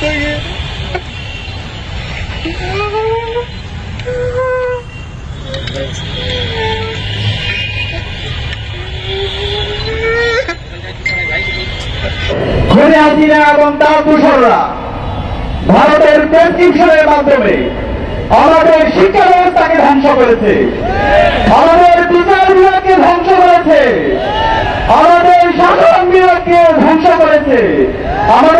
থেকে খুনে হাসিনা এবং তার দূষণরা ভারতের প্রেসক্রিপশনের মাধ্যমে আমাদের শিক্ষা ব্যবস্থাকে ধ্বংস করেছে। আমাদের বিচার বিভাগকে ধ্বংস করেছে। আমাদের শাসন বিভাগকে ধ্বংস করেছে। আমাদের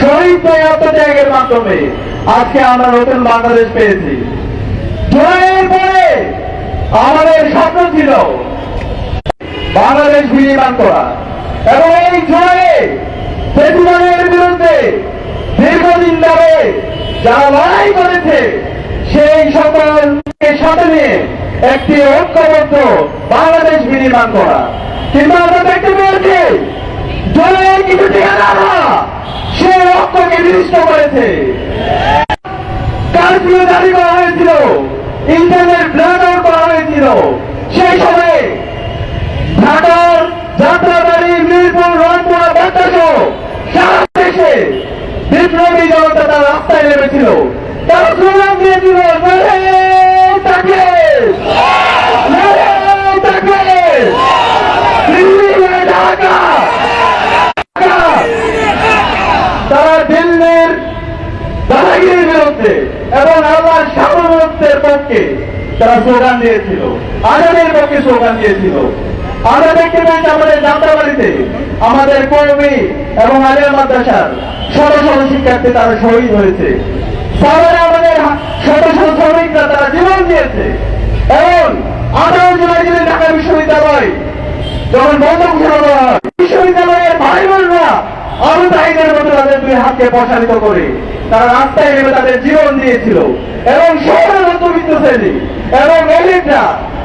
শহীদ মাধ্যমে আজকে আমরা নতুন বাংলাদেশ পেয়েছি। আমাদের স্বপ্ন ছিল বাংলাদেশ বিনির্মাণ করা। এবং এই প্রেসিডেন্টের বিরুদ্ধে দীর্ঘদিন ধরে যারা লড়াই করেছে, সেই সকলকে সাথে নিয়ে একটি ঐক্যবদ্ধ বাংলাদেশ বিনির্মাণ করা। কিন্তু আমরা দেখতে পেয়েছি জলের কিছু ঠিকাদাররা সেই ঐক্যকে করেছে কারফিউ জারি করা হয়েছিল? ইন্টারনেট ব্ল্যাক আউট করা হয়েছিল। সেই সময়ে ঢাকার যাত্রাবাড়ি মিরপুর, রংপুর বাতাস সারা দেশে বিপ্লবী জনতা তার রাস্তায় নেমেছিল। তারা স্লোগান দিয়েছিল "নারে তাকে! নারে তাকে! দিল্লি হয়ে ঢাকা! ঢাকা!" তারা দিল্লির দাদাগিরির বিরুদ্ধে এবং আল্লাহর সার্বভৌমত্বের পক্ষে তারা স্লোগান দিয়েছিল। আজাদের পক্ষে স্লোগান দিয়েছিল। আমরা দেখতে পেয়েছি আমাদের যাত্রাবাড়িতে? আমাদের কর্মী এবং আলিয়া মাদ্রাসার শত শত শিক্ষার্থী তারা শহীদ হয়েছে। সাভারে আমাদের শত শত শ্রমিকরা তারা জীবন দিয়েছে। এবং আঠারো জুলাই দিনে ঢাকা বিশ্ববিদ্যালয় যখন বন্ধ ঘোষণা করা হয়, বিশ্ববিদ্যালয়ের ভাই বোনরা আরও তাইদের মতো তাদের দুই হাতকে প্রসারিত করে তারা রাস্তায় নেমে তাদের জীবন দিয়েছিল। এবং শহরের মধ্যবিত্ত শ্রেণি। এবং এলিটরা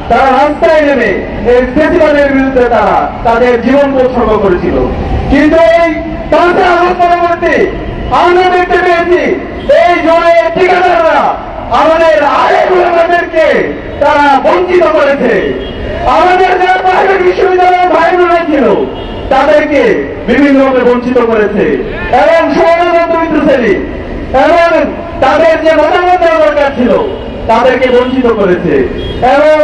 তারা রাস্তায় নেমে এই ফেস্টিভ্যালের বিরুদ্ধে তারা তাদের জীবন উৎসর্গ করেছিল। কিন্তু এই পাঁচই আগস্ট পরবর্তী আমরা দেখতে পেয়েছি, এই জনের ঠিকাদাররা আমাদের আরেক আমাদেরকে তারা বঞ্চিত করেছে। আমাদের যারা প্রাইভেট বিশ্ববিদ্যালয়ের ভাই বোনেরা ছিল, তাদেরকে বিভিন্নভাবে বঞ্চিত করেছে। এবং মধ্যবিত্ত শ্রেণি, এবং তাদের যে মতামত দরকার ছিল তাদেরকে বঞ্চিত করেছে। এবং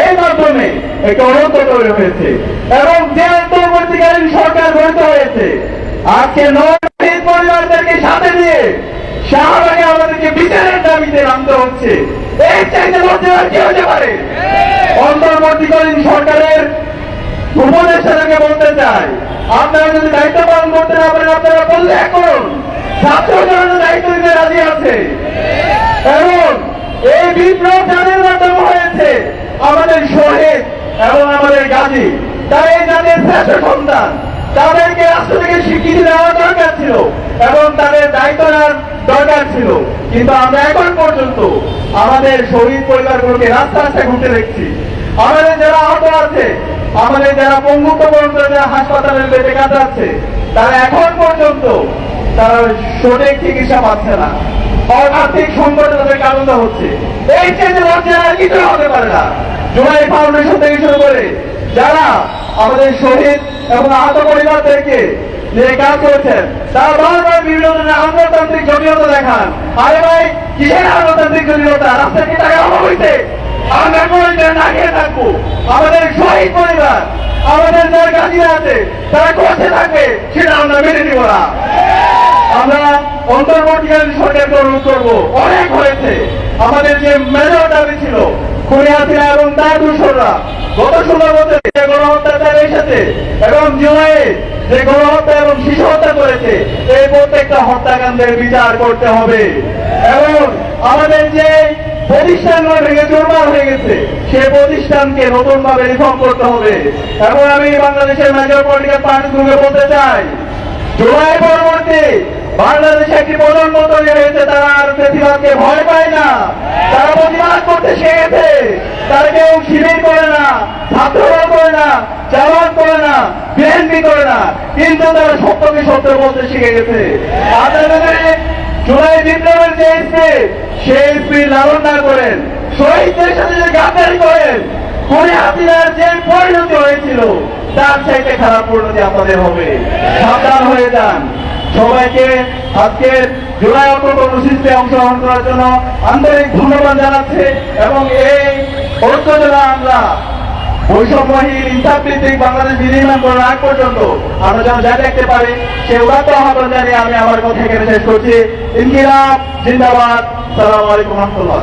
এই মাধ্যমে একটি অনন্ত তৈরি হয়েছে। এবং যে অন্তর্বর্তীকালীন সরকার গঠিত হয়েছে আজকে নয় পরিবারদেরকে সাথে নিয়ে শাহবাগে আমাদেরকে বিচারের দাবিতে নামতে হচ্ছে। এই চাইতে লজ্জা কি হতে পারে? অন্তর্বর্তীকালীন সরকারের উপদেষ্টাকে বলতে চাই। আপনারা যদি দায়িত্ব পালন করতে না পারেন আপনারা বললে করুন ছাত্র জনতা দায়িত্ব নিতে রাজি আছে। এবং এই বিপ্লব যাদের মাধ্যমে হয়েছে, আমাদের শহীদ এবং আমাদের গাজী তারা এই শ্রেষ্ঠ সন্তান, তাদেরকে রাষ্ট্র থেকে স্বীকৃতি দেওয়া দরকার ছিল এবং তাদের দায়িত্ব নেওয়ার দরকার ছিল। কিন্তু আমরা এখন পর্যন্ত আমাদের শহীদ পরিবারগুলোকে রাস্তা রাস্তায় ঘুরতে দেখছি। আমাদের যারা আহত আছে, আমাদের যারা পঙ্গুত্ব পর্যন্ত যারা হাসপাতালে বেঁচে কাটাচ্ছে, তারা এখন পর্যন্ত তারা সঠিক চিকিৎসা পাচ্ছে না। আর্থিক সংকটে তাদের কারণ হচ্ছে। এই চেয়ে লজ্জা আর কিছু হতে পারে না। জুলাই ফাউন্ডেশন থেকে শুরু করে যারা আমাদের শহীদ এবং আহত পরিবারদেরকে যে কাজ করেছেন, তারা বারবার বিভিন্ন ধরনের আমলাতান্ত্রিক জটিলতা দেখান। আরে ভাই, কিসের আমলাতান্ত্রিক জটিলতা? রাস্তা কি টাকা অভাব হইছে আমরা না খেয়ে থাকব। আমাদের শহীদ পরিবার, আমাদের যার গাছিরা আছে তারা করতে থাকবে, সেটা আমরা মেনে নিব না। আমরা অন্তর্বর্তীকালীন সরকারকে অনুরোধ করব। অনেক হয়েছে। আমাদের যে মেজর দাবি ছিল খুনিয়াতিরা এবং তার দূষণরা, গত ষোলো বছর যে গণহত্যা তারা এসেছে এবং জুলাইয়ে যে গণহত্যা এবং শিশু হত্যা করেছে, এই প্রত্যেকটা হত্যাকাণ্ডের বিচার করতে হবে। এবং আমাদের যে প্রতিষ্ঠানগুলো ভেঙে চুরমার হয়ে গেছে সেই প্রতিষ্ঠানকে নতুন ভাবে রিফর্ম করতে হবে। এবং আমি বাংলাদেশের মেজর পলিটিক্যাল পার্টিগুলোকে বলতে চাই, জুলাই পরবর্তী বাংলাদেশে একটি প্রজন্ম তৈরি হয়েছে তারা আর প্রতিবাদকে ভয় পায় না। তারা প্রতিবাদ করতে শিখেছে তারা কেউ শিবির করে না, ছাত্রদল করে না জামাত করে না, বিএনপি করে না। কিন্তু তারা সত্যকে সত্য বলতে শিখে গেছে। আপনাদের জুলাই বিপ্লবের যে স্পিড সেই স্পিড লালন না করেন। শহীদদের সাথে যে গাদ্দারি করেন কোনে হাসিনার যে পরিণতি হয়েছিল, তার চাইতে খারাপ পরিণতি আপনাদের হবে। সাবধান হয়ে যান। সবাইকে আজকের জুলাই অক্ট কর্মসূচিতে অংশগ্রহণ করার জন্য আন্তরিক ধন্যবাদ জানাচ্ছে এবং এই ঐক্য আমরা বৈষম্যহীন ইনসাফ বাংলাদেশ বিনির্মাণ করার আগ পর্যন্ত আমরা যেন যা দেখতে পারি সে উদাত্ত আহ্বান জানিয়ে আমি আমার কথা এখানে শেষ করছি। ইনকিলাব, জিন্দাবাদ। সালাম আলাইকুম রহমতুল্লাহ।